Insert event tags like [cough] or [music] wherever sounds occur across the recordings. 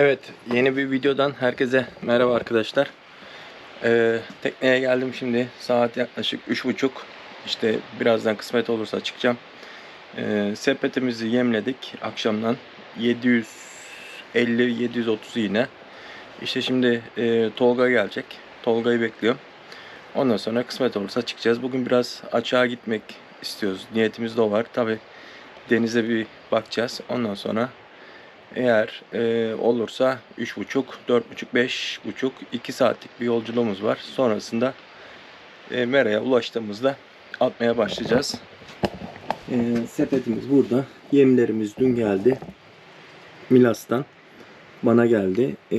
Evet, yeni bir videodan herkese merhaba arkadaşlar. Ee, tekneye geldim şimdi. Saat yaklaşık 3.30. İşte birazdan kısmet olursa çıkacağım. Ee, sepetimizi yemledik akşamdan. 750-730 yine. İşte şimdi e, Tolga gelecek. Tolga'yı bekliyorum. Ondan sonra kısmet olursa çıkacağız. Bugün biraz açığa gitmek istiyoruz. Niyetimiz de o var. Tabi denize bir bakacağız. Ondan sonra eğer e, olursa 3.5, 4.5, 5.5, 2 saatlik bir yolculuğumuz var. Sonrasında e, Mera'ya ulaştığımızda atmaya başlayacağız. E, sepetimiz burada. Yemlerimiz dün geldi. Milas'tan bana geldi. E,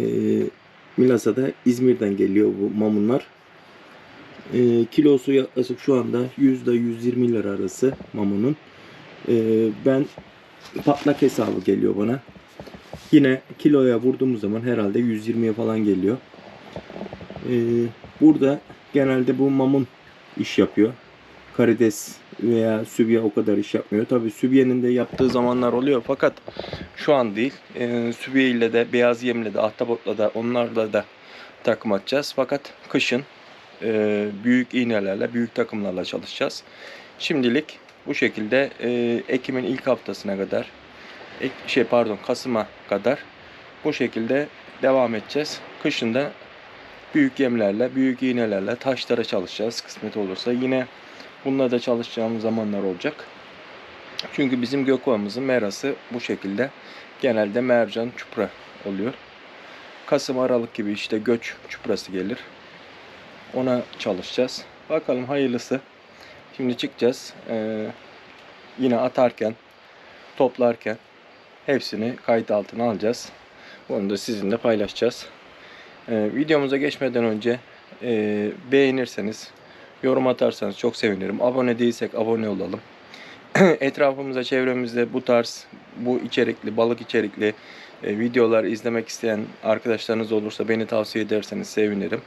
Milas'a da İzmir'den geliyor bu mamunlar. E, kilosu yaklaşık şu anda 100 ile 120 lira arası mamunun. E, ben patlak hesabı geliyor bana. Yine kiloya vurduğumuz zaman herhalde 120'ye falan geliyor. Ee, burada genelde bu mamun iş yapıyor. Karides veya sübye o kadar iş yapmıyor. Tabii sübyenin de yaptığı zamanlar oluyor fakat şu an değil. Ee, sübye ile de beyaz yemle de ahtapotla da onlarla da takım atacağız. Fakat kışın e, büyük iğnelerle, büyük takımlarla çalışacağız. Şimdilik bu şekilde e, Ekim'in ilk haftasına kadar şey pardon Kasım'a kadar bu şekilde devam edeceğiz. Kışında büyük yemlerle, büyük iğnelerle taşlara çalışacağız kısmet olursa. Yine bununla da çalışacağımız zamanlar olacak. Çünkü bizim gökovamızın merası bu şekilde. Genelde mercan çupra oluyor. Kasım Aralık gibi işte göç çuprası gelir. Ona çalışacağız. Bakalım hayırlısı. Şimdi çıkacağız. Ee, yine atarken, toplarken hepsini kayıt altına alacağız. Bunu da sizinle paylaşacağız. Ee, videomuza geçmeden önce e, beğenirseniz, yorum atarsanız çok sevinirim. Abone değilsek abone olalım. [clears throat] Etrafımızda, çevremizde bu tarz, bu içerikli, balık içerikli e, videolar izlemek isteyen arkadaşlarınız olursa beni tavsiye ederseniz sevinirim.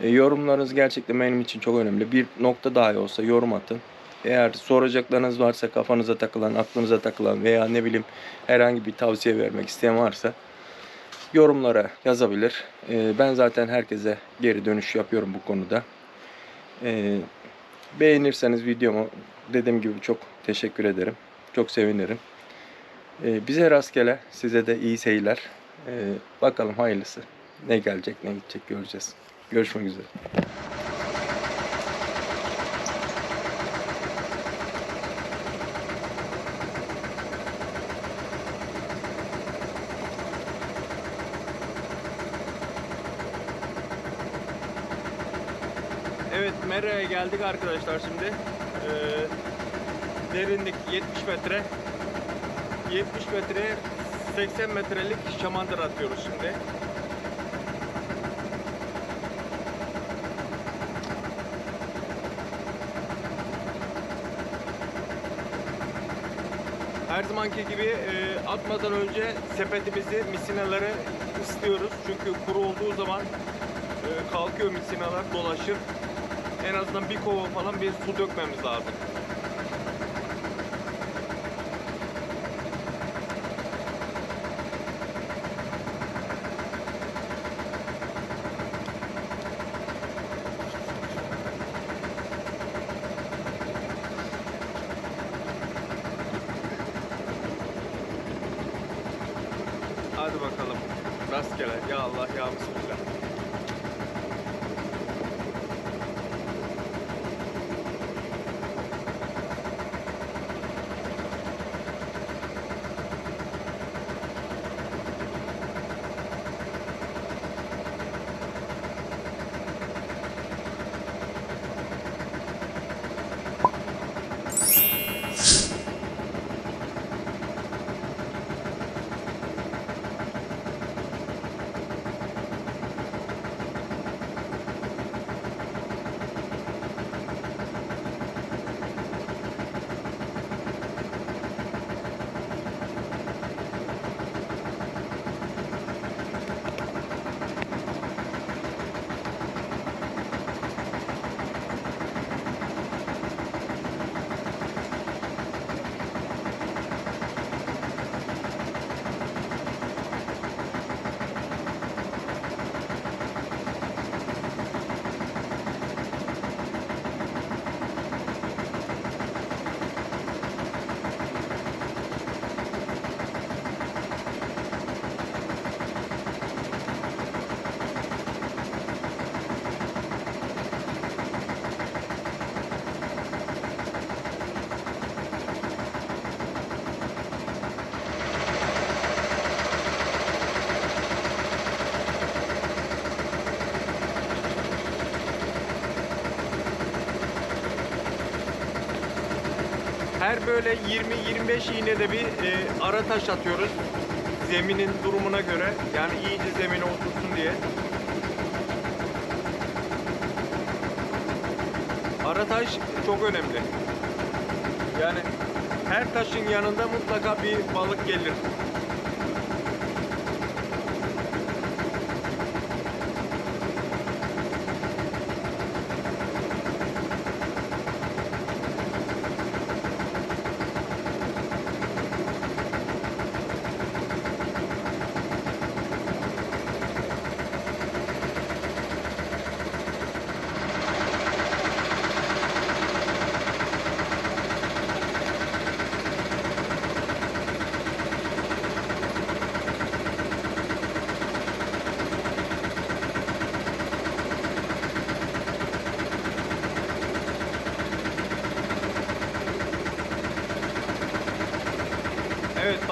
E, yorumlarınız gerçekten benim için çok önemli. Bir nokta dahi olsa yorum atın. Eğer soracaklarınız varsa kafanıza takılan, aklınıza takılan veya ne bileyim herhangi bir tavsiye vermek isteyen varsa yorumlara yazabilir. Ee, ben zaten herkese geri dönüş yapıyorum bu konuda. Ee, beğenirseniz videomu dediğim gibi çok teşekkür ederim. Çok sevinirim. Ee, bize rastgele, size de iyi seyirler. Ee, bakalım hayırlısı. Ne gelecek, ne gidecek göreceğiz. Görüşmek üzere. Mera'ya geldik arkadaşlar şimdi. Ee, derinlik 70 metre. 70 metre 80 metrelik şamandır atıyoruz şimdi. Her zamanki gibi e, atmadan önce sepetimizi, misinaları ıslıyoruz. Çünkü kuru olduğu zaman e, kalkıyor misinalar dolaşır. En azından bir kova falan bir su dökmemiz lazım. Her böyle 20-25 iğnede bir e, ara taş atıyoruz. Zeminin durumuna göre. Yani iyice zemine otursun diye. Ara taş çok önemli. Yani her taşın yanında mutlaka bir balık gelir.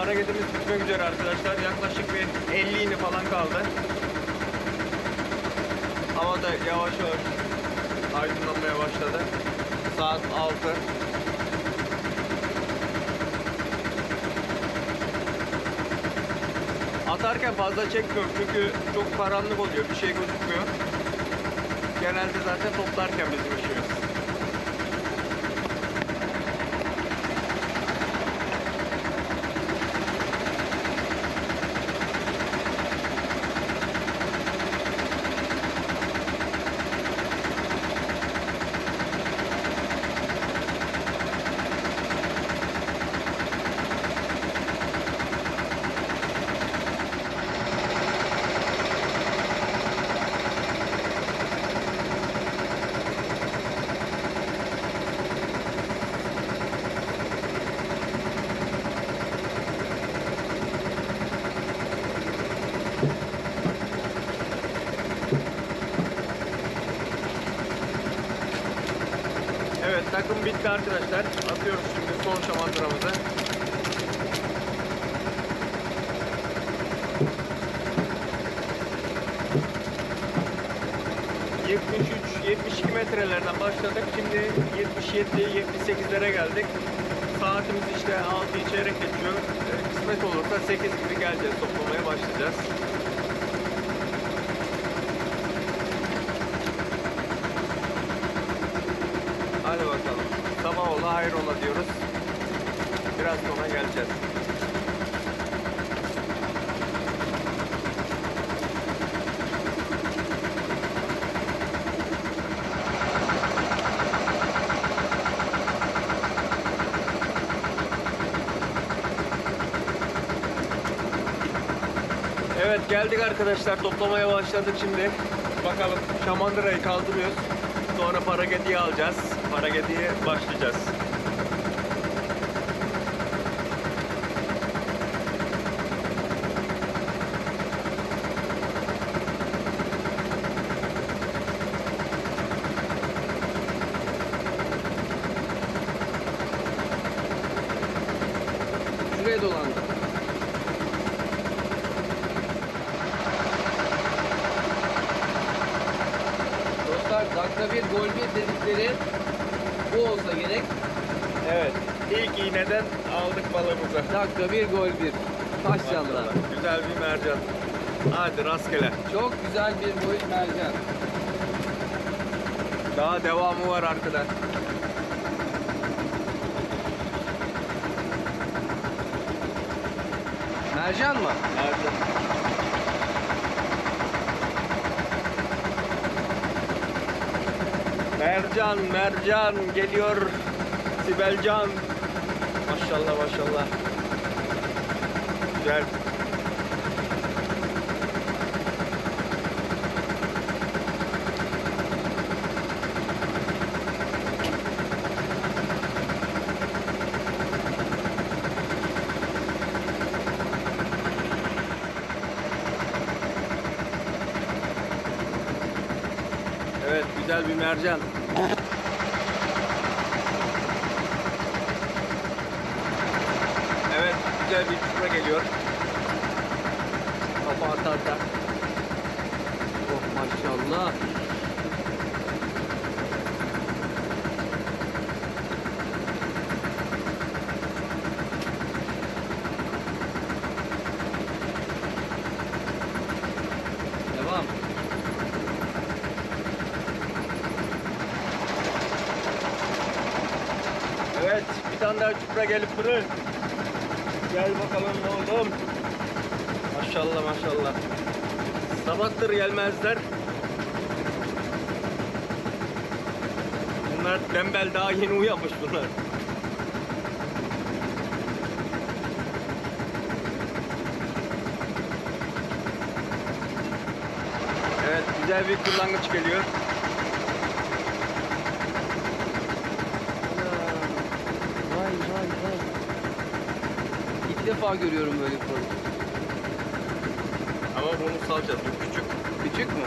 Evet paraketimiz bitmek üzere arkadaşlar. Yaklaşık bir 50 iğne falan kaldı. Hava da yavaş yavaş aydınlanmaya başladı. Saat 6. Atarken fazla çekmiyorum çünkü çok karanlık oluyor. Bir şey gözükmüyor. Genelde zaten toplarken bizim işimiz. Evet takım bitti arkadaşlar. Atıyoruz şimdi son şamandıramızı. ...73-72 metrelerden başladık. Şimdi 77-78'lere geldik. Saatimiz işte 6'yı çeyrek geçiyor. Ee, Kısmet olursa 8 gibi geleceğiz. Toplamaya başlayacağız. Hadi bakalım. Sabah ola hayır ola diyoruz. Biraz sonra geleceğiz. Evet geldik arkadaşlar toplamaya başladık şimdi. Bakalım şamandırayı kaldırıyoruz. Sonra paragediyi alacağız. Paragediye başlayacağız. Şuraya dolandı. Dostlar dakika bir gol bir dedikleri bu olsa gerek. Evet. İlk iğneden aldık balığımızı. Dakika bir gol bir. Maşallah. Güzel bir mercan. Hadi rastgele. Çok güzel bir boyut mercan. Daha devamı var arkada. Mercan mı? Mercan. Mercan, mercan geliyor. Sibelcan. Maşallah maşallah. Güzel. Evet güzel bir mercan. Evet güzel bir çupra geliyor. Kafa ata ata. Oh maşallah. Tane daha çupra gelip durur. Gel bakalım oğlum. Maşallah maşallah. Sabahtır gelmezler. Bunlar tembel daha yeni uyanmış bunlar. Evet güzel bir kırlangıç geliyor. Defa görüyorum böyle bir balık. Ama bunu salacağız. Bu küçük. Küçük mü?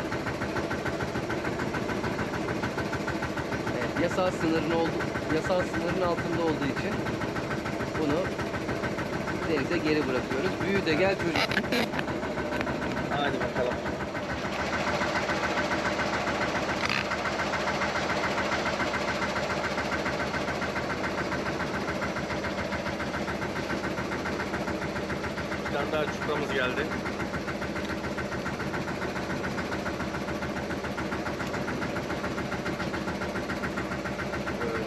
Evet, yasal sınırın oldu, yasal sınırın altında olduğu için bunu denize geri bırakıyoruz. Büyü de gel çocuk. Hadi bakalım. Bir tane daha çupramız geldi. Böyle.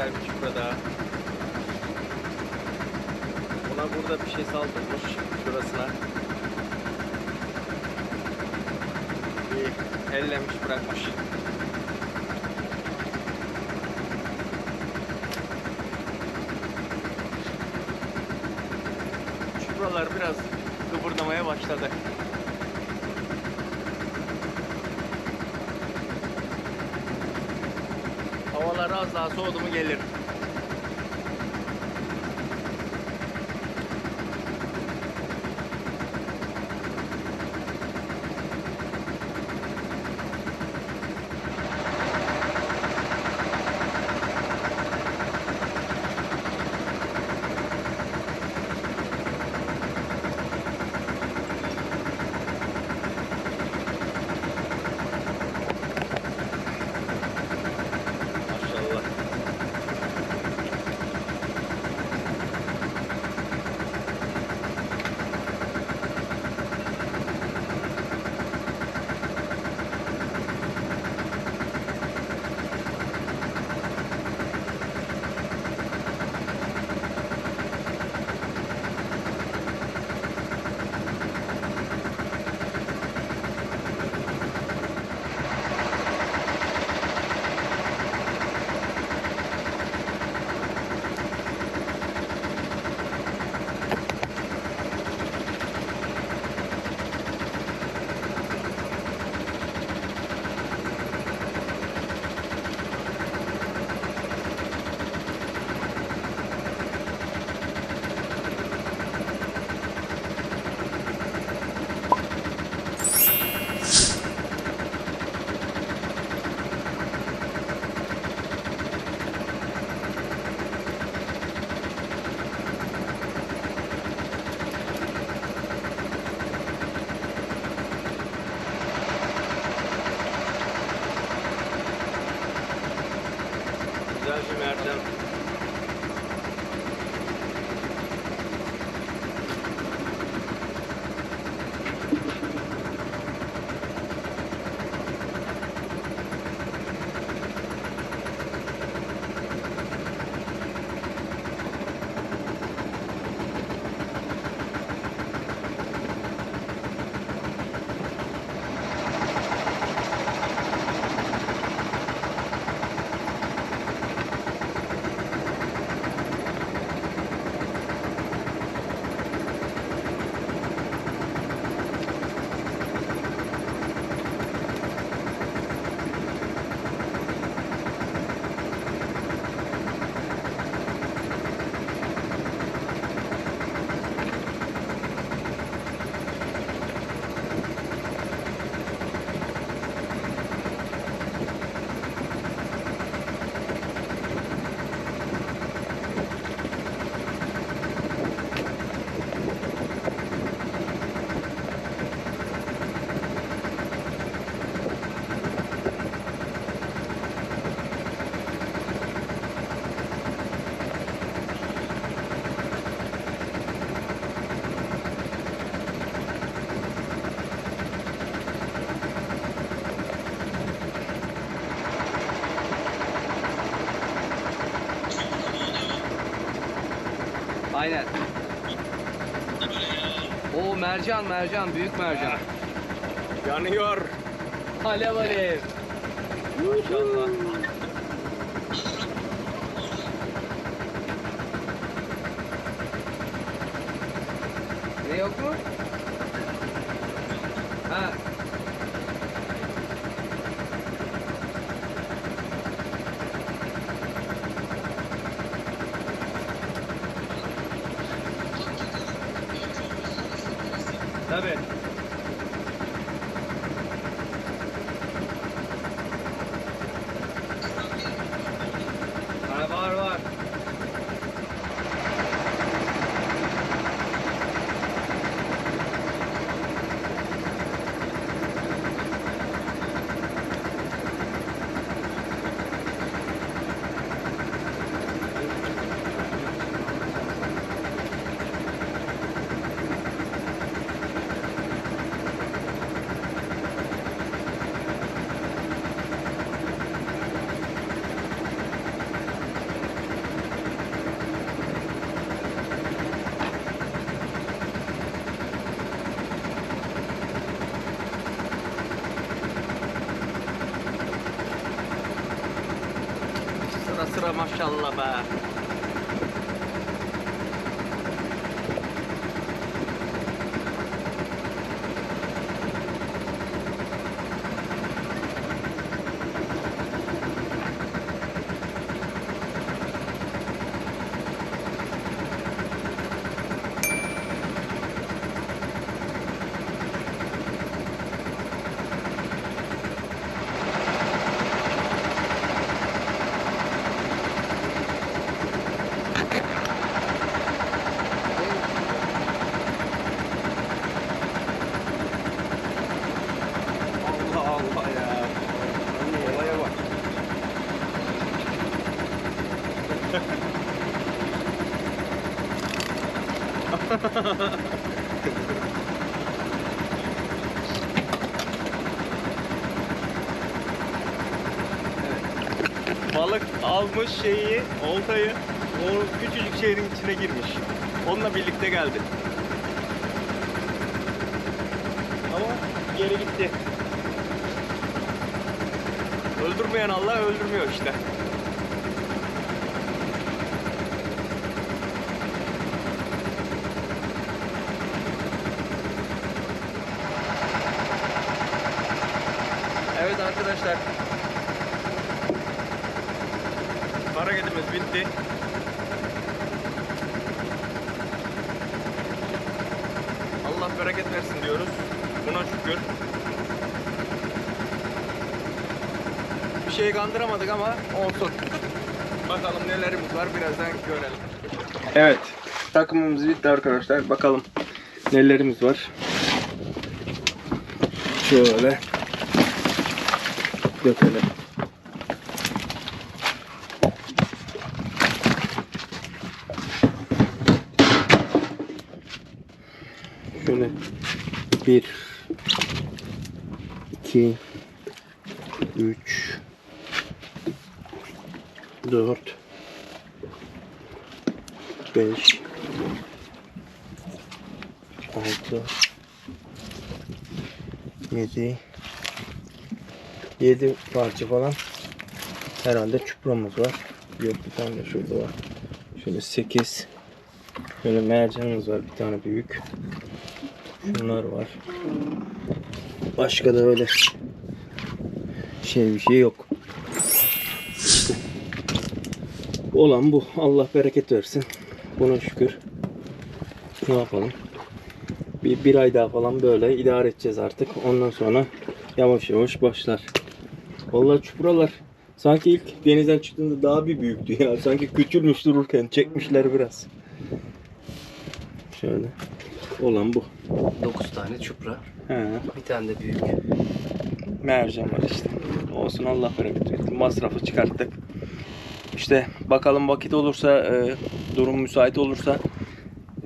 Çupra daha. Ona burada bir şey saldırmış şurasına. Bir ellemiş bırakmış. Çupralar biraz kıpırdamaya başladı. Daha soğudu mu gelir. Aynen. O mercan mercan büyük mercan. Yanıyor. Alev alev. Maşallah. Ne yok mu? Ha. Tabii. Ha, var var. Sıra sıra maşallah be. Allah Allah ya. Olaya bak. Balık almış şeyi, oltayı, o küçücük şehrin içine girmiş. Onunla birlikte geldi. Ama geri gitti. Öldürmeyen Allah öldürmüyor işte. Evet arkadaşlar. Hareketimiz bitti. Allah bereket versin diyoruz. Buna şükür. Bir şey kandıramadık ama olsun. Bakalım nelerimiz var birazdan görelim. Evet. Takımımız bitti arkadaşlar. Bakalım nelerimiz var. Şöyle dökelim. Şöyle bir, iki, üç, dört, beş, altı, yedi, yedi parça falan herhalde çupramız var. Yok bir tane de şurada var. Şöyle sekiz. Şöyle mercanımız var bir tane büyük. Şunlar var. Başka da öyle şey bir şey yok. Olan bu. Allah bereket versin. Buna şükür. Ne yapalım? Bir, bir ay daha falan böyle idare edeceğiz artık. Ondan sonra yavaş yavaş başlar. Vallahi çupralar sanki ilk denizden çıktığında daha bir büyüktü ya. Sanki küçülmüş dururken çekmişler biraz. Şöyle. Olan bu. 9 tane çupra. He. Bir tane de büyük. Mercan var işte. Olsun Allah bereket versin. Masrafı çıkarttık. İşte bakalım vakit olursa, e, durum müsait olursa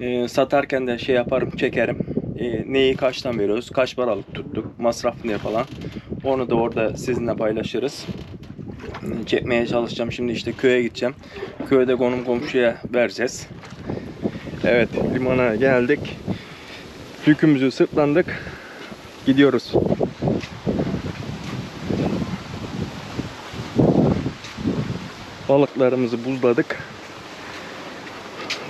e, satarken de şey yaparım, çekerim. E, neyi kaçtan veriyoruz, kaç paralık tuttuk, masraf ne falan. Onu da orada sizinle paylaşırız. E, Çekmeye çalışacağım. Şimdi işte köye gideceğim. Köyde konum komşuya vereceğiz. Evet limana geldik. Yükümüzü sırtlandık. Gidiyoruz. Balıklarımızı buzladık.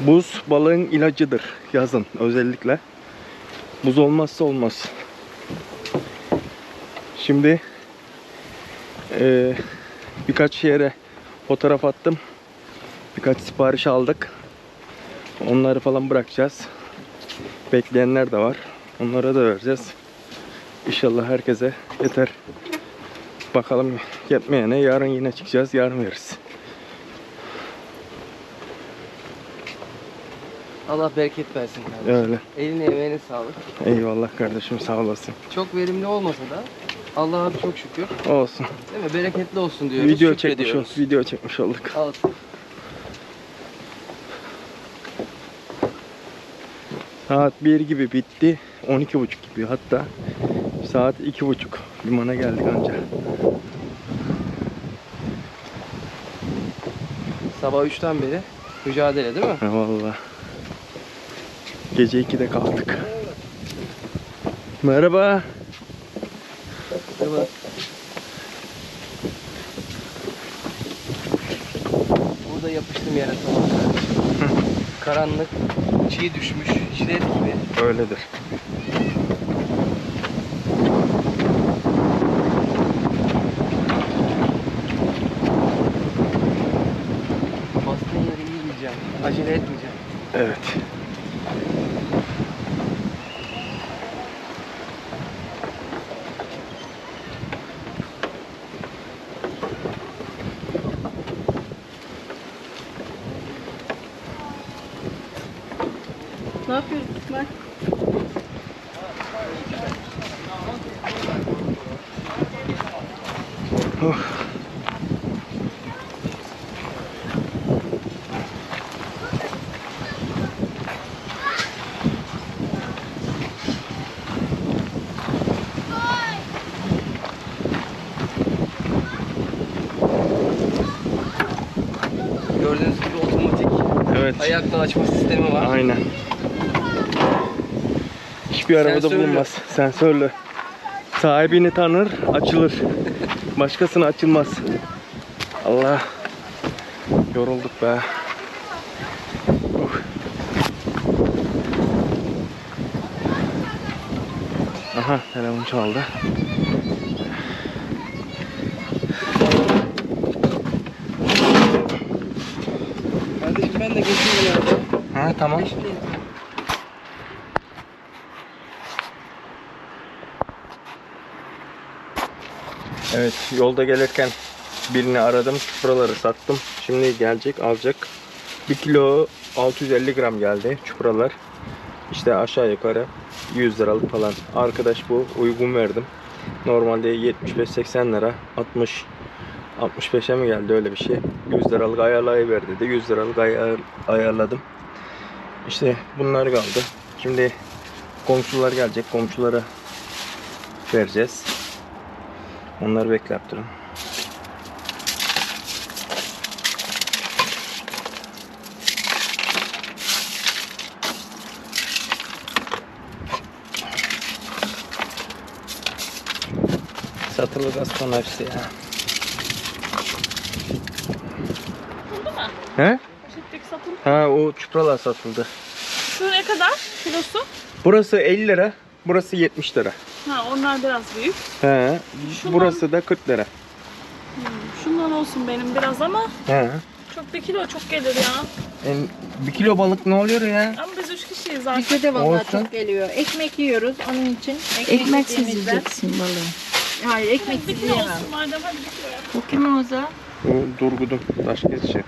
Buz balığın ilacıdır yazın özellikle. Buz olmazsa olmaz. Şimdi eee, birkaç yere fotoğraf attım. Birkaç sipariş aldık. Onları falan bırakacağız. Bekleyenler de var. Onlara da vereceğiz. İnşallah herkese yeter. Bakalım yetmeyene yarın yine çıkacağız. Yarın veririz. Allah bereket versin kardeşim. Öyle. Eline emeğine sağlık. Eyvallah kardeşim sağ olasın. Çok verimli olmasa da Allah'a çok şükür. Olsun. Değil mi? Bereketli olsun diyoruz. Video çekmiş olduk. Video çekmiş olduk. Al. Saat 1 gibi bitti. 12.30 gibi hatta. Saat 2.30. Limana geldik anca. Sabah 3'ten beri mücadele değil mi? Ha, Vallahi. Gece 2'de kalktık. Merhaba. Değil mi? Burada yapıştım yere kardeşim. Karanlık, çiğ düşmüş, jilet gibi. Öyledir. Bastığın yeri iyi bileceğim. Acele etmeyeceğim. Evet. Ne yapıyorsun İsmail? Gördüğünüz gibi otomatik Evet. ayakla açma sistemi var. Aynen. Hiçbir arabada Sensörlü. bulunmaz. Sensörlü. Sahibini tanır, açılır. Başkasına açılmaz. Allah. Yorulduk be. Uf. Aha telefon çaldı. Kardeşim ben de geçeyim ya. Ha tamam. Peşindeyim. Evet yolda gelirken birini aradım. Çupraları sattım. Şimdi gelecek alacak. 1 kilo 650 gram geldi çupralar. İşte aşağı yukarı 100 liralık falan. Arkadaş bu uygun verdim. Normalde 75-80 lira 60 65'e mi geldi öyle bir şey. 100 liralık ayarlayıver dedi. 100 liralık ayar, ayarladım. İşte bunlar kaldı. Şimdi komşular gelecek. Komşulara vereceğiz. Onları. Satılır az sonra hepsi ya. Mu? He? Poşetteki. Ha o çupralar satıldı. Şu ne kadar kilosu? Burası 50 lira, burası 70 lira. Onlar biraz büyük. He. Şundan- Burası da 40 lira. Hmm, şundan olsun benim biraz ama He. çok bir kilo çok gelir ya. En, bir kilo balık ne oluyor ya? Ama biz üç kişiyiz zaten. Bize de vallahi Olsun. çok geliyor. Ekmek yiyoruz onun için. Ekmeksiz yediğimizde- yiyeceksin balığı. Hayır bir ekmeksiz kilo yiyemem. olsun madem hadi bir kilo yap. Bu kim Oza? O durgudum. Taş geçecek.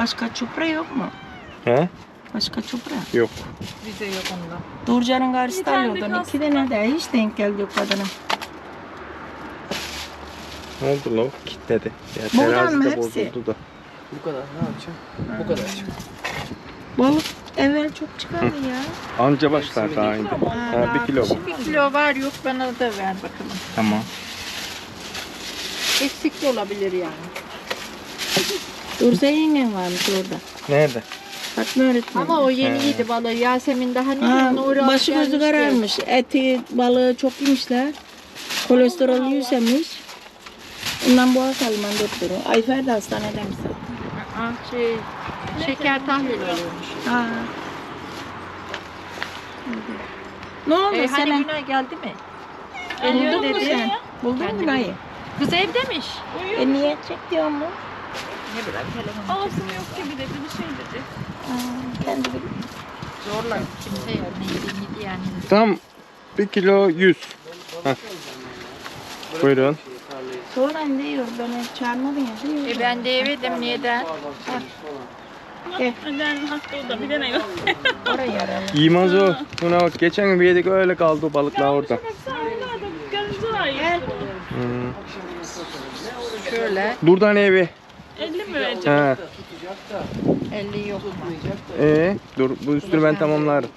Başka çupra yok mu? He? Başka çupra. Yok. Bize yok onda. Durcan'ın Bir karşısı tane alıyordun. İki tane de hiç denk geldi o kadına. Ne oldu lan? Kitledi. Ya Buradan terazi mı de hepsi? bozuldu da. Bu kadar ne yapacağım? Bu kadar. Balık evvel çok çıkardı ya. Anca başlar daha indi. Ha, bir kilo bu. Bir kilo var yok bana da ver bakalım. Tamam. Eksik de olabilir yani. Dursa yengen varmış orada. Nerede? Fatma öğretmen. Ama o yeni yedi balığı. Yasemin daha ne Ha, bileyim, Nuri başı gözü kararmış. Eti balığı çok yemişler. Kolesterol yükselmiş. Ondan boğaz alman doktoru. Ayfer de hastanede misal. Aa, şey, şeker tahlili oluyormuş. Ha. Ne oldu E, sana? hani Günay geldi mi? Buldun mu dedi. sen? Buldun mu Günay'ı? Kız evdemiş. E niye çek diyor mu? Ne bileyim telefon. Olsun yok gibi dedi bir şey dedi. Aa, kendi bilir. Zorla kimse yok. Ne yedi yani. Tam 1 kilo 100. Heh. Buyurun. Sonra diyor beni çağırmadın ya diyor. E ben de evedim neden? Önden haklı o da bir de yok. Oraya aralı. Yemez o. Buna bak geçen gün bir yedik öyle kaldı o balıklar orada. Şöyle Buradan evi. 50 mi verecek? He. 50 yok mu? Ee, dur bu üstünü ben tamamlarım.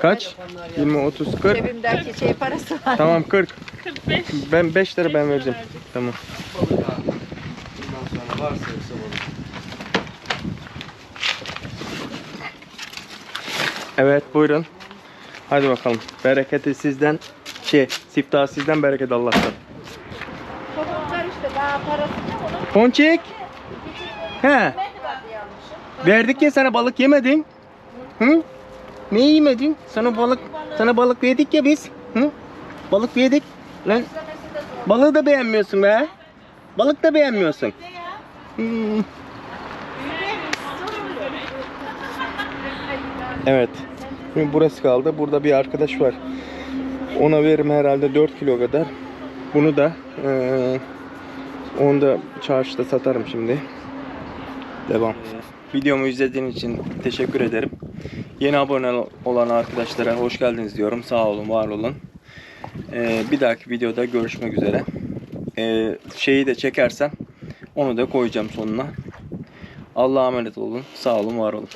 Kaç? 20, 30, 40. Cebimdeki şey parası var. Tamam 40. 45. Ben 5 lira ben vereceğim. Tamam. Balık abi. Bundan sonra varsa yoksa balık. Evet buyurun. Hadi bakalım. Bereketi sizden. Şey, siftahı sizden, bereket Allah'tan. İşte daha parası ne onun Ponçik. He. Verdik ya sana balık yemedin. Hı? Ne yemedin? Sana balık sana balık verdik ya biz. Hı? Balık verdik. Lan balığı da beğenmiyorsun be. Balık da beğenmiyorsun. Hmm. Evet. Şimdi burası kaldı. Burada bir arkadaş var. Ona veririm herhalde 4 kilo kadar. Bunu da eee onu da çarşıda satarım şimdi. Devam. Videomu izlediğin için teşekkür ederim. Yeni abone olan arkadaşlara hoş geldiniz diyorum. Sağ olun, var olun. Ee, bir dahaki videoda görüşmek üzere. Ee, şeyi de çekersem onu da koyacağım sonuna. Allah'a emanet olun. Sağ olun, var olun.